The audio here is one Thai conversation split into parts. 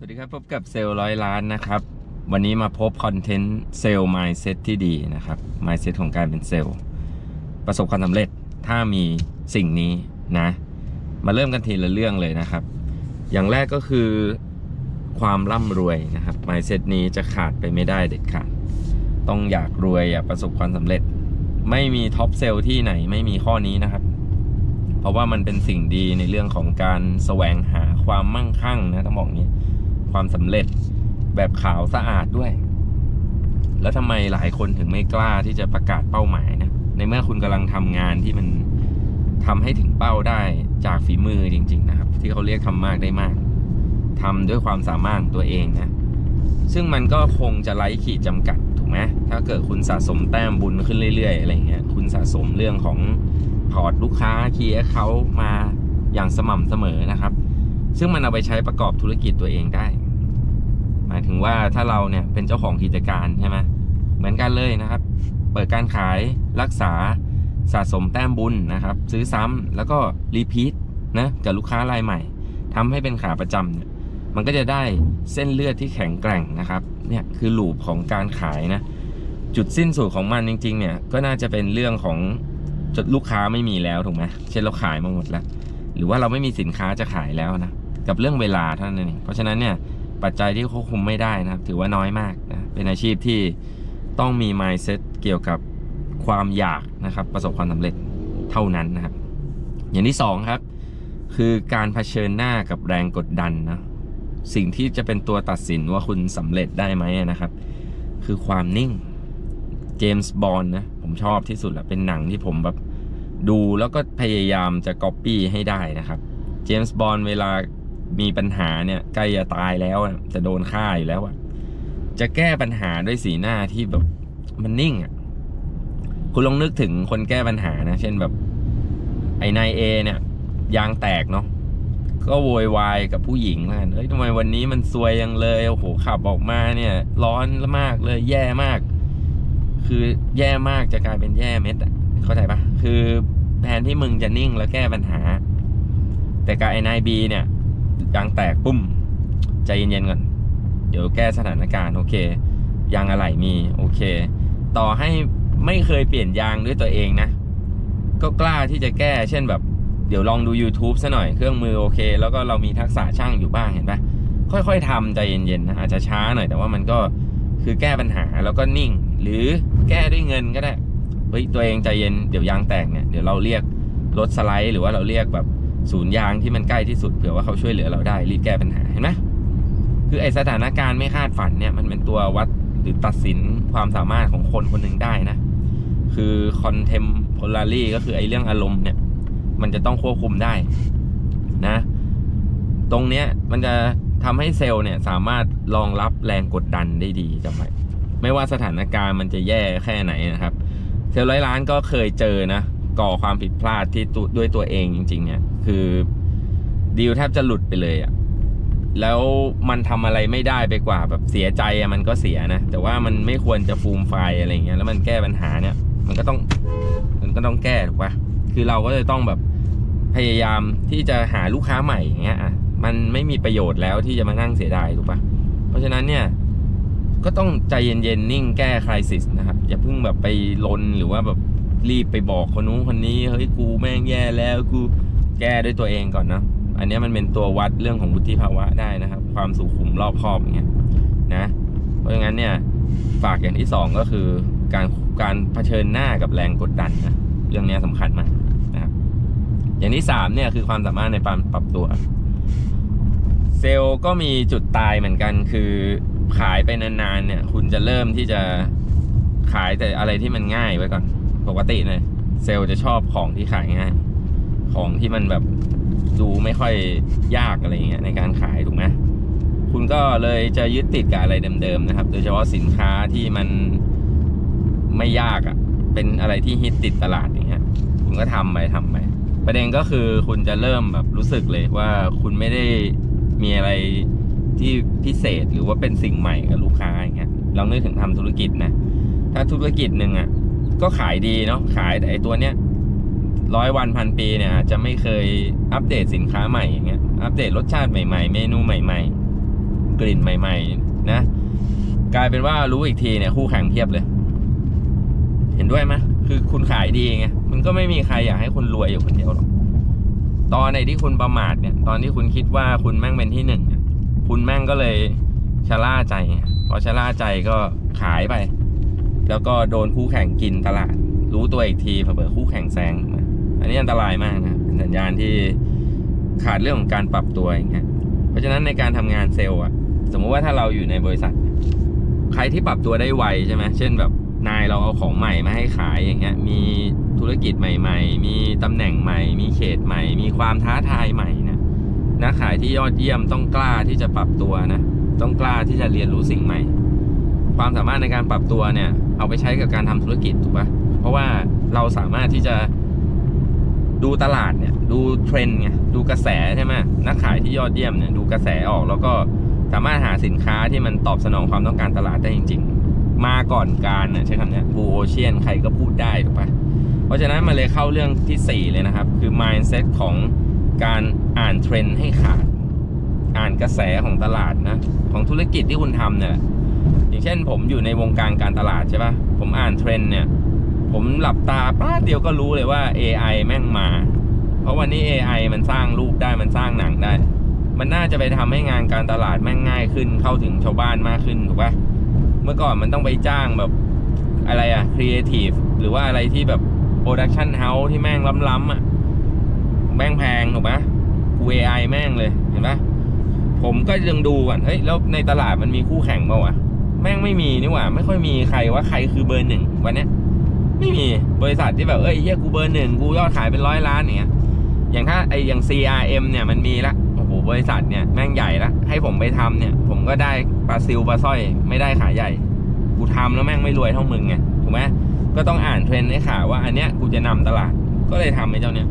สวัสดีครับพบกับเซลล์ร้อยล้านนะครับ วันนี้มาพบคอนเทนต์เซลล์ mindset ที่ดีนะครับ mindset ของการเป็นเซลล์ประสบความสำเร็จถ้ามีสิ่งนี้นะ มาเริ่มกันทีละเรื่องเลยนะครับ อย่างแรกก็คือความร่ำรวยนะครับ mindset นี้จะขาดไปไม่ได้เด็ดขาดต้องอยากรวยอยากประสบความสำเร็จ ไม่มีท็อปเซลล์ที่ไหนไม่มีข้อนี้นะครับ เพราะว่ามันเป็นสิ่งดีในเรื่องของการแสวงหาความมั่งคั่งนะต้องบอกงนี้ ความสำเร็จแบบขาวสะอาดด้วย แล้วทำไมหลายคนถึงไม่กล้าที่จะประกาศเป้าหมายนะ ในเมื่อคุณกำลังทำงานที่มันทำให้ถึงเป้าได้จากฝีมือจริง ๆ นะครับ ที่เขาเรียกทำมากได้มากทำด้วยความสามารถของตัวเองนะ ซึ่งมันก็คงจะไร้ขีดจำกัดถูกไหมถ้าเกิดคุณสะสมแต้มบุญขึ้นเรื่อยๆอะไรเงี้ย คุณสะสมเรื่องของพอร์ตลูกค้าเคีย์เขามาอย่างสม่ำเสมอนะครับ ซึ่งมันเอาไปใช้ประกอบธุรกิจตัวเองได้ หมายถึงว่าถ้าเราเนี่ยเป็นเจ้าของกิจการใช่ไหมเหมือนกันเลยนะครับ เปิดการขายรักษาสะสมแต้มบุญนะครับ ซื้อซ้ำแล้วก็รีพีทนะกับลูกค้ารายใหม่ทำให้เป็นขาประจำเนี่ยมันก็จะได้เส้นเลือดที่แข็งแกร่งนะครับเนี่ยคือลูปของการขายนะจุดสิ้นสุดของมันจริง ๆ เนี่ยก็น่าจะเป็นเรื่องของจดลูกค้าไม่มีแล้วถูกไหมเช่นเราขายมาหมดแล้ว หรือว่าเราไม่มีสินค้าจะขายแล้วนะ กับเรื่องเวลาเท่านั้นเองเพราะฉะนั้นเนี่ยปัจจัยที่ควบคุมไม่ได้นะครับ ถือว่าน้อยมากนะเป็นอาชีพที่ต้องมี mindset เกี่ยวกับความอยากนะครับ ประสบความสำเร็จเท่านั้นนะครับ อย่างที่สองครับ คือการเผชิญหน้ากับแรงกดดันนะสิ่งที่จะเป็นตัวตัดสินว่าคุณสำเร็จได้ไหมนะครับ คือความนิ่งเจมส์บอลนะผมชอบที่สุดแหละเป็นหนังที่ผมแบบดูแล้วก็พยายามจะก๊อปปี้ให้ได้นะครับเจมส์บอลเวลา มีปัญหาเนี่ยใกล้จะตายแล้วจะโดนฆ่าอยู่แล้วอะจะแก้ปัญหาด้วยสีหน้าที่แบบมันนิ่งอะคุณลองนึกถึงคนแก้ปัญหานะ เช่นแบบ ไอ้นายเอเนี่ย ยางแตกเนาะก็โวยวายกับผู้หญิงว่าเฮ้ยทำไมวันนี้มันซวยยังเลยโอ้โหขับออกมาเนี่ย ร้อนมากเลย แย่มาก คือแย่มากจะกลายเป็นแย่เม็ดอะเข้าใจปะคือแทนที่มึงจะนิ่งแล้วแก้ปัญหา แต่กับไอ้นายบีเนี่ย ยางแตกปุ้มใจเย็นๆก่อนเดี๋ยวแก้สถานการณ์โอเค ยางอะไหล่มีโอเค ต่อให้ไม่เคยเปลี่ยนยางด้วยตัวเองนะ ก็กล้าที่จะแก้เช่นแบบ เดี๋ยวลองดู YouTube ซะหน่อยเครื่องมือโอเค แล้วก็เรามีทักษะช่างอยู่บ้างเห็นปะค่อยๆทำใจเย็นๆนะอาจจะช้าหน่อยแต่ว่ามันก็คือแก้ปัญหาแล้วก็นิ่ง หรือแก้ด้วยเงินก็ได้เฮ้ยตัวเองใจเย็นเดี๋ยวยางแตกเนี่ยเดี๋ยวเราเรียกรถสไลด์หรือว่าเราเรียกแบบ ศูนย์ยางที่มันใกล้ที่สุดเผื่อว่าเขาช่วยเหลือเราได้รีบแก้ปัญหาเห็นไหมคือไอสถานการณ์ไม่คาดฝันเนี่ยมันเป็นตัววัดหรือตัดสินความสามารถของคนคนหนึ่งได้นะ คือ contemporary ก็คือไอเรื่องอารมณ์เนี่ย มันจะต้องควบคุมได้นะ ตรงเนี้ยมันจะทำให้เซลล์เนี่ยสามารถรองรับแรงกดดันได้ดีจำไว้ไม่ว่าสถานการณ์มันจะแย่แค่ไหนนะครับ เซลล์ร้อยล้านก็เคยเจอนะก่อความผิดพลาดที่ด้วยตัวเองจริงๆเนี่ย คือดีลแทบจะหลุดไปเลยอะแล้วมันทำอะไรไม่ได้ไปกว่าแบบเสียใจอะมันก็เสียนะ แต่ว่ามันไม่ควรจะฟูมไฟอะไรเงี้ยแล้วมันแก้ปัญหาเนี่ย มันก็ต้องมันก็ต้องแก้ถูกปะคือเราก็จะต้องแบบพยายามที่จะหาลูกค้าใหม่อย่างเงี้ยอะมันไม่มีประโยชน์แล้วที่จะมานั่งเสียดายถูกปะเพราะฉะนั้นเนี่ยก็ต้องใจเย็นๆนิ่งแก้คริสิสนะครับ อย่าเพิ่งแบบไปลนหรือว่าแบบรีบไปบอกคนนู้นคนนี้เฮ้ยกูแม่งแย่แล้วกู แก้ด้วยตัวเองก่อนนะอันนี้มันเป็นตัววัดเรื่องของวุฒิภาวะได้นะครับ ความสุขุมรอบคอบอย่างเงี้ยนะเพราะงั้นเนี่ยฝากอย่างที่สองก็คือการการเผชิญหน้ากับแรงกดดันนะเรื่องนี้ยสำคัญมากนะครับ อย่างที่สามเนี่ยคือความสามารถในการปรับตัว เซลล์ก็มีจุดตายเหมือนกันคือขายไปนานๆเนี่ย คุณจะเริ่มที่จะขายแต่อะไรที่มันง่ายไว้ก่อน ปกติเนี่ยเซลล์จะชอบของที่ขายง่าย ของที่มันแบบดูไม่ค่อยยากอะไรเงี้ยในการขายถูกไหมคุณก็เลยจะยึดติดกับอะไรเดิมๆนะครับ โดยเฉพาะสินค้าที่มันไม่ยากอะ่ะ เป็นอะไรที่ฮิตติดตลาดอย่างเงี้ย คุณก็ทำไปทำไป ประเด็นก็คือคุณจะเริ่มแบบรู้สึกเลยว่าคุณไม่ได้มีอะไรที่พิเศษหรือว่าเป็นสิ่งใหม่กับลูกค้าอย่างเงี้ยลองนึกถึงทำธุรกิจนะ ถ้าธุรกิจหนึ่งอะก็ขายดีเนาะ ขายแต่ไอตัวเนี้ย ร้อยวันพันปีเนี่ยอาจจะไม่เคยอัปเดตสินค้าใหม่อย่างเงี้ยอัปเดตรสชาติใหม่ๆ เมนูใหม่ๆ กลิ่นใหม่ ๆ นะ กลายเป็นว่ารู้อีกทีเนี่ยคู่แข่งเพียบเลย เห็นด้วยไหมคือคุณขายดีไงมันก็ไม่มีใครอยากให้คุณรวยอยู่คนเดียวหรอกตอนไหนที่คุณประมาทเนี่ย ตอนที่คุณคิดว่าคุณแม่งเป็นที่หนึ่งคุณแม่งก็เลยชะล่าใจพอชะล่าใจก็ขายไป แล้วก็โดนคู่แข่งกินตลาด รู้ตัวอีกทีเผื่อคู่แข่งแซงนะ อันนี้อันตรายมากนะเป็นสัญญาณที่ขาดเรื่องของการปรับตัวอย่างเงี้ยเพราะฉะนั้นในการทำงานเซลล์อะสมมุติว่าถ้าเราอยู่ในบริษัท ใครที่ปรับตัวได้ไวใช่ไหมเช่นแบบนายเราเอาของใหม่มาให้ขายอย่างเงี้ย มีธุรกิจใหม่ ๆ มีตำแหน่งใหม่ มีเขตใหม่ มีความท้าทายใหม่นะนักขายที่ยอดเยี่ยมต้องกล้าที่จะปรับตัวนะต้องกล้าที่จะเรียนรู้สิ่งใหม่ ความสามารถในการปรับตัวเนี่ย เอาไปใช้กับการทำธุรกิจถูกปะเพราะว่าเราสามารถที่จะ ดูตลาดเนี่ย ดูเทรนด์ไงดูกระแสใช่ไหมนักขายที่ยอดเยี่ยมเนี่ยดูกระแสออกแล้วก็สามารถหาสินค้าที่มันตอบสนองความต้องการตลาดได้จริง ๆ มาก่อนการนะใช้คำนี้บูโอเชียนใครก็พูดได้ถูกปะเพราะฉะนั้นมาเลยเข้าเรื่องที่ 4 เลยนะครับ คือ mindset ของการอ่านเทรนด์ให้ขาด อ่านกระแสของตลาดนะ ของธุรกิจที่คุณทำเนี่ยอย่างเช่นผมอยู่ในวงการการตลาดใช่ปะผมอ่านเทรนด์เนี่ย ผมหลับตาป้าเดียวก็รู้เลยว่า AI แม่งมา เพราะวันนี้ AI มันสร้างรูปได้มันสร้างหนังได้ มันน่าจะไปทำให้งานการตลาดแม่งง่ายขึ้นเข้าถึงชาวบ้านมากขึ้นถูกปะเมื่อก่อนมันต้องไปจ้างแบบอะไรอะครีเอทีฟหรือว่าอะไรที่แบบโปรดักชันเฮาส์ที่แม่งล้ำๆอะแม่งแพงถูกปะกู AI แม่งเลยเห็นปะผมก็ยังดูก่อนเฮ้ยแล้วในตลาดมันมีคู่แข่งเปล่าวะแม่งไม่มีนี่หว่า ไม่ค่อยมีใครว่าใครคือเบอร์หนึ่งวันเนี้ย ไม่มีบริษัทที่แบบเอ้ยเฮียกูเบอร์หนึ่งกูยอดขายเป็นร้อยล้านอย่างเงี้ยอย่างถ้าไออย่าง CRM เนี่ยมันมีละโอ้โหบริษัทเนี่ยแม่งใหญ่ละให้ผมไปทำเนี่ย ผมก็ได้ปลาซิลปลาสร้อยไม่ได้ขายใหญ่ กูทำแล้วแม่งไม่รวยเท่ามึงไงถูกไหมก็ต้องอ่านเทรนด์ให้ข่าวว่าอันเนี้ยกูจะนำตลาดก็เลยทำไอ้เจ้าเนี่ย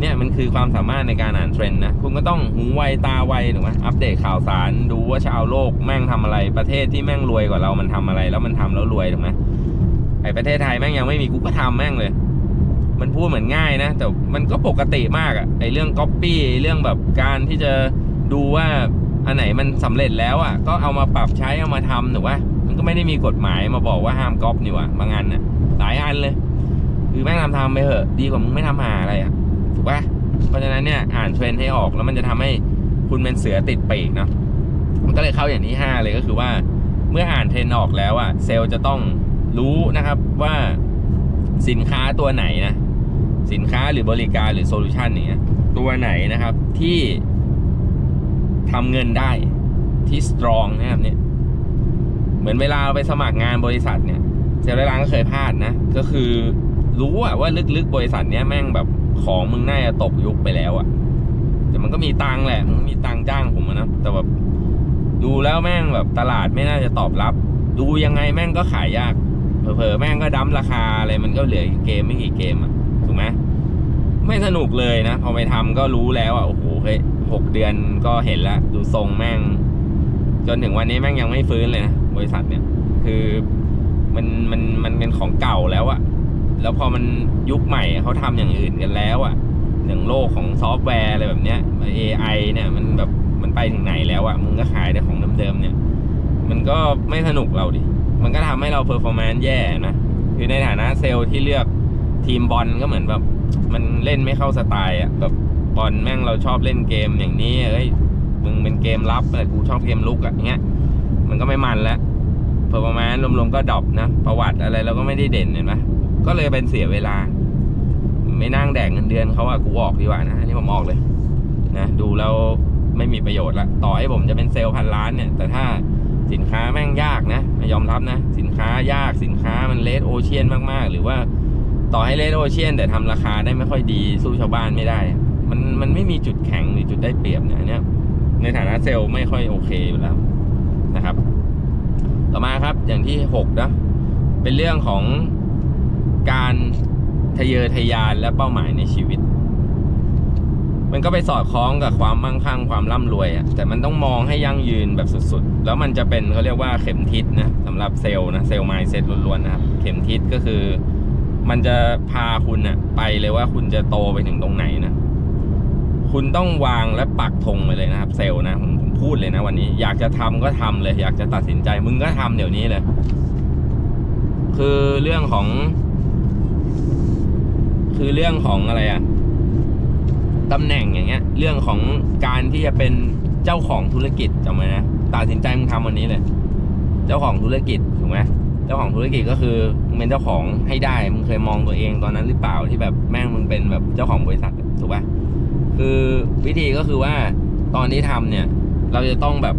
เนี่ยมันคือความสามารถในการอ่านเทรนด์นะ คุณก็ต้องหูไวตาไวถูกไหมอัปเดตข่าวสารดูว่าชาวโลกแม่งทำอะไรประเทศที่แม่งรวยกว่าเรามันทำอะไร แล้วมันทำแล้วรวยถูกไหม ไอประเทศไทยแม่งยังไม่มีกูก็ทำแม่งเลย มันพูดเหมือนง่ายนะ แต่มันก็ปกติมากอะไอเรื่องก๊อปปี้เรื่องแบบการที่จะดูว่าอันไหนมันสำเร็จแล้วอะก็เอามาปรับใช้เอามาทำถูกปะมันก็ไม่ได้มีกฎหมายมาบอกว่าห้ามก๊อปนี่ว่าบางอันน่ะหลายอันเลยคือแม่งทำทำไปเถอะ ดีกว่ามึงไม่ทำหาอะไรอะถูกปะเพราะฉะนั้นเนี่ยอ่านเทรนให้ออกแล้วมันจะทำให้คุณเป็นเสือติดปีกเนาะมันก็เลยเข้าอย่างที่ห้าเลยก็คือว่า เมื่ออ่านเทรนออกแล้วอะเซลล์จะต้อง รู้นะครับว่าสินค้าตัวไหนนะ สินค้าหรือบริการหรือโซลูชันเนี่ยตัวไหนนะครับที่ทำเงินได้ที่สตรองนะครับเนี่ยเหมือนเวลาเราไปสมัครงานบริษัทเนี่ยเซลล์ร้านก็เคยพลาดนะ ก็คือรู้อะว่าลึกๆบริษัทเนี้ยแม่งแบบของมึงน่าจะตกยุคไปแล้วอะแต่มันก็มีตังแหละ มันมีตังจ้างผมนะ แต่แบบดูแล้วแม่งแบบตลาดไม่น่าจะตอบรับ ดูยังไงแม่งก็ขายยาก เผลอๆแม่งก็ดั้มราคาอะไรมันก็เหลือเกมไม่กี่เกมอะถูกไหมไม่สนุกเลยนะพอไปทำก็รู้แล้วอะโอ้โหเฮ้ยหกเดือนก็เห็นแล้วดูทรงแม่ง จนถึงวันนี้แม่งยังไม่ฟื้นเลยนะบริษัทเนี่ย คือมันมันมันเป็นของเก่าแล้วอะแล้วพอมันยุคใหม่เขาทำอย่างอื่นกันแล้วอะอย่างโลกของซอฟต์แวร์อะไรแบบเนี้ย AI เนี่ยมันแบบมันไปถึงไหนแล้วอะมึงก็ขายแต่ของเดิมๆเนี่ย มันก็ไม่สนุกเราดิ มันก็ทำให้เราเพอร์ฟอร์แมนซ์แย่นะคือในฐานะเซลล์ที่เลือกทีมบอลก็เหมือนแบบมันเล่นไม่เข้าสไตล์อะแบบบอลแม่งเราชอบเล่นเกมอย่างนี้เอ้ยมึงเป็นเกมรับแต่กูชอบเกมลุกอะอย่างเงี้ยมันก็ไม่มันแล้วเพอร์ฟอร์แมนซ์รวมๆก็ดรอปนะ ประวัติอะไรเราก็ไม่ได้เด่นเห็นไหมก็เลยเป็นเสียเวลา ไม่นั่งแดกเงินเดือนเขาอะกูออกดีกว่านะอันนี้ผมออกเลยนะดูแล้วไม่มีประโยชน์ละต่อให้ผมจะเป็นเซลล์พันล้านเนี่ย แต่ถ้า สินค้าแม่งยากนะยอมรับนะ สินค้ายากสินค้ามันเลดโอเชียนมากๆ หรือว่าต่อให้เลดโอเชียนแต่ทำราคาได้ไม่ค่อยดีสู้ชาวบ้านไม่ได้ มันมันไม่มีจุดแข็งหรือจุดได้เปรียบเนี่ยเนี้ยในฐานะเซลล์ไม่ค่อยโอเคอยู่แล้วนะครับ ต่อมาครับอย่างที่หกนะเป็นเรื่องของการทะเยอทะยานและเป้าหมายในชีวิต มันก็ไปสอดคล้องกับความมั่งคั่งความร่ำรวยอะแต่มันต้องมองให้ยั่งยืนแบบสุดๆ แล้วมันจะเป็นเขาเรียกว่าเข็มทิศนะสำหรับเซลล์นะเซลล์ไมซ์เซ็ตล้วนๆนะครับเข็มทิศก็คือ มันจะพาคุณอะไปเลยว่าคุณจะโตไปถึงตรงไหนนะคุณต้องวางและปักธงไปเลยนะครับ เซลล์นะผมผมพูดเลยนะวันนี้ อยากจะทำก็ทำเลย อยากจะตัดสินใจ มึงก็ทำเดี๋ยวนี้เลย คือเรื่องของ คือเรื่องของอะไรอะ ตำแหน่งอย่างเงี้ย เรื่องของการที่จะเป็นเจ้าของธุรกิจจำไว้นะตัดสินใจมึงทำวันนี้เลย เจ้าของธุรกิจถูกไหมเจ้าของธุรกิจก็คือมึงเป็นเจ้าของให้ได้มึงเคยมองตัวเองตอนนั้นหรือเปล่าที่แบบแม่งมึงเป็นแบบเจ้าของบริษัทถูกปะคือวิธีก็คือว่าตอนที่ทำเนี่ย เราจะต้องแบบ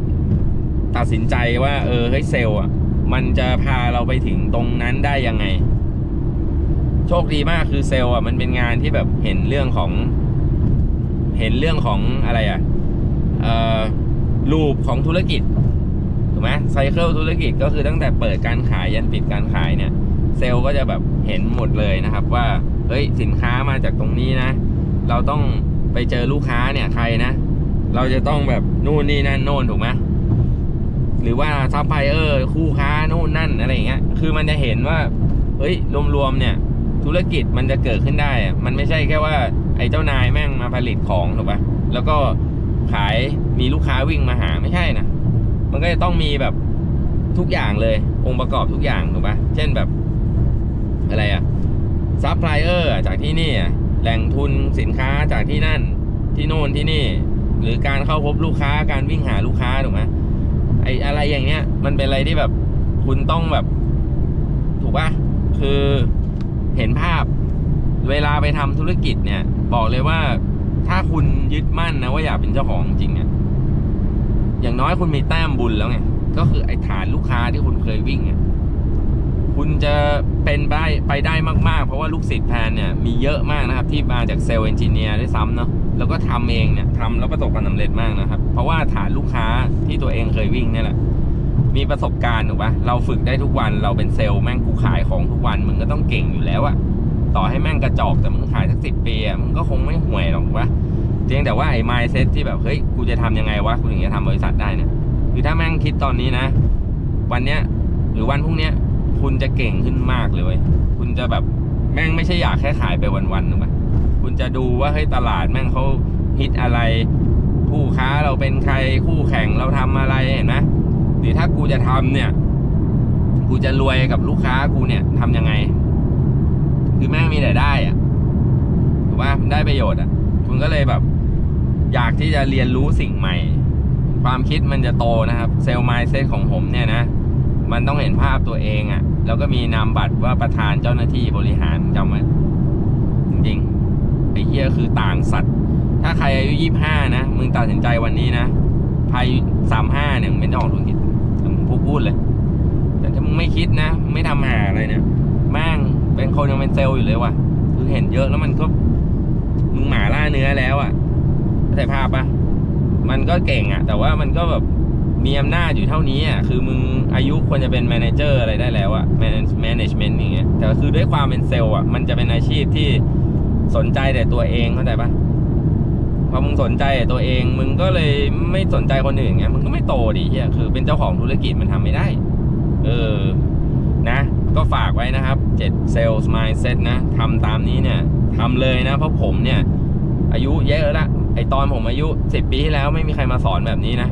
ตัดสินใจว่าเออเฮ้ยเซลล์อะมันจะพาเราไปถึงตรงนั้นได้ยังไง โชคดีมากคือเซลล์อะมันเป็นงานที่แบบเห็นเรื่องของ เห็นเรื่องของอะไรอะเอ่อลูปของธุรกิจถูกไหมไซเคิลธุรกิจก็คือตั้งแต่เปิดการขายยันปิดการขายเนี่ย เซลล์ก็จะแบบเห็นหมดเลยนะครับว่าเฮ้ยสินค้ามาจากตรงนี้นะ เราต้องไปเจอลูกค้าเนี่ยใครนะ เราจะต้องแบบนู่นนี่นั่นโน่นถูกไหมหรือว่าซัพพลายเออร์คู่ค้านู่นนั่นอะไรอย่างเงี้ยคือมันจะเห็นว่าเฮ้ยรวมๆเนี่ยธุรกิจมันจะเกิดขึ้นได้อะมันไม่ใช่แค่ว่า ไอ้เจ้านายแม่งมาผลิตของถูกปะแล้วก็ขายมีลูกค้าวิ่งมาหาไม่ใช่นะมันก็จะต้องมีแบบทุกอย่างเลยองค์ประกอบทุกอย่างถูกปะเช่นแบบอะไรอะซัพพลายเออร์จากที่นี่แหล่งทุนสินค้าจากที่นั่นที่โน่นที่นี่ หรือการเข้าพบลูกค้าการวิ่งหาลูกค้าถูกไหมไออะไรอย่างเงี้ย มันเป็นอะไรที่แบบคุณต้องแบบ ถูกปะคือเห็นภาพ เวลาไปทำธุรกิจเนี่ย บอกเลยว่าถ้าคุณยึดมั่นนะว่าอยากเป็นเจ้าของจริงเนี่ยอย่างน้อยคุณมีแต้มบุญแล้วไงก็คือไอ้ฐานลูกค้าที่คุณเคยวิ่งเนี่ยคุณจะเป็นไปไปได้มาก ๆ เพราะว่าลูกศิษย์แพนเนี่ยมีเยอะมากนะครับ ที่มาจากเซลล์เอนจิเนียร์ด้วยซ้ำเนาะแล้วก็ทำเองเนี่ยทำแล้วประสบความสำเร็จมากนะครับ เพราะว่าฐานลูกค้าที่ตัวเองเคยวิ่งเนี่ยแหละมีประสบการณ์ถูกปะเราฝึกได้ทุกวันเราเป็นเซลล์แม่งกูขายของทุกวันมึงก็ต้องเก่งอยู่แล้วอะ ต่อให้แม่งกระจอกแต่มึงขายสักสิบปีอะมึงก็คงไม่ห่วยหรอกถูกปะเพียงแต่ว่าไอ้ mindset ที่แบบเฮ้ยกูจะทำยังไงวะกูถึงจะทำบริษัทได้เนี่ยคือถ้าแม่งคิดตอนนี้นะ วันเนี้ยหรือวันพรุ่งเนี้ย คุณจะเก่งขึ้นมากเลยคุณจะแบบแม่งไม่ใช่อยากแค่ขายไปวันๆถูกปะคุณจะดูว่าเฮ้ยตลาดแม่งเขาฮิตอะไรคู่ค้าเราเป็นใครคู่แข่งเราทำอะไรเห็นไหมหรือถ้ากูจะทำเนี่ย กูจะรวยกับลูกค้ากูเนี่ยทำยังไง คือแม่งมีแต่ได้อะถูกป่ะได้ประโยชน์อะ คุณก็เลยแบบ อยากที่จะเรียนรู้สิ่งใหม่ ความคิดมันจะโตนะครับ เซลล์ไมซ์เซตของผมเนี่ยนะ มันต้องเห็นภาพตัวเองอะ่ะ แล้วก็มีนามบัตรว่าประธานเจ้าหน้าที่บริหารจำไว้จริงๆไอ้เหี้ยคือต่างสัตว์ถ้าใครอายุยี่ห้านะ มึงตัดสินใจวันนี้นะภายสามห้าเนี่ยมึงเป็นเจ้าของธุรกิจผมพูดพูดเลย แต่ถ้ามึงไม่คิดนะ ไม่ทำหาอะไรเนี่ยแม่ง เป็นคนยังเป็นเซลล์อยู่เลยว่ะ คือเห็นเยอะแล้วมันก็มึงหมาล่าเนื้อแล้วอะ่ะเข้าใจภาพปะมันก็เก่งอะแต่ว่ามันก็แบบมีอำนาจอยู่เท่านี้อะคือมึงอายุควรจะเป็นแมเนเจอร์อะไรได้แล้วอะแมเนจเมนต์อย่างเงี้ยแต่คือด้วยความเป็นเซลล์อะมันจะเป็นอาชีพที่สนใจแต่ตัวเองเข้าใจปะพอมึงสนใจแต่ตัวเอง มึงก็เลยไม่สนใจคนอื่นไงมึงก็ไม่โตดิเฮียคือเป็นเจ้าของธุรกิจมันทำไม่ได้ เออ นะ ก็ฝากไว้นะครับ7 Sales Mindset นะทำตามนี้เนี่ยทำเลยนะ เพราะผมเนี่ย อายุเยอะละไอตอนผมอายุสิบปีที่แล้วไม่มีใครมาสอนแบบนี้นะ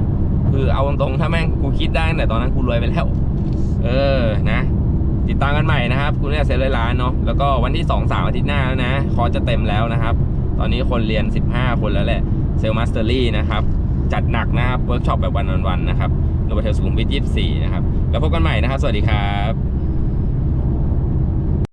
คือเอาตรงๆถ้าแม่งกูคิดได้แต่ตอนนั้นกูรวยไปแล้ว เออนะ ติดตามกันใหม่นะครับคุณเนี่ยเซลล์ร้านเนาะแล้วก็วันที่2อสามอาทิตย์หน้าแล้วนะ คอร์สจะเต็มแล้วนะครับ ตอนนี้คนเรียน 15 คนแล้วแหละเซลล์มาสเตอรี่นะครับจัดหนักนะครับเวิร์กช็อปแบบวันๆนนะครับโรบเทลสุขุมวิท24นะครับ แล้วพบกันใหม่นะครับ สวัสดีครับ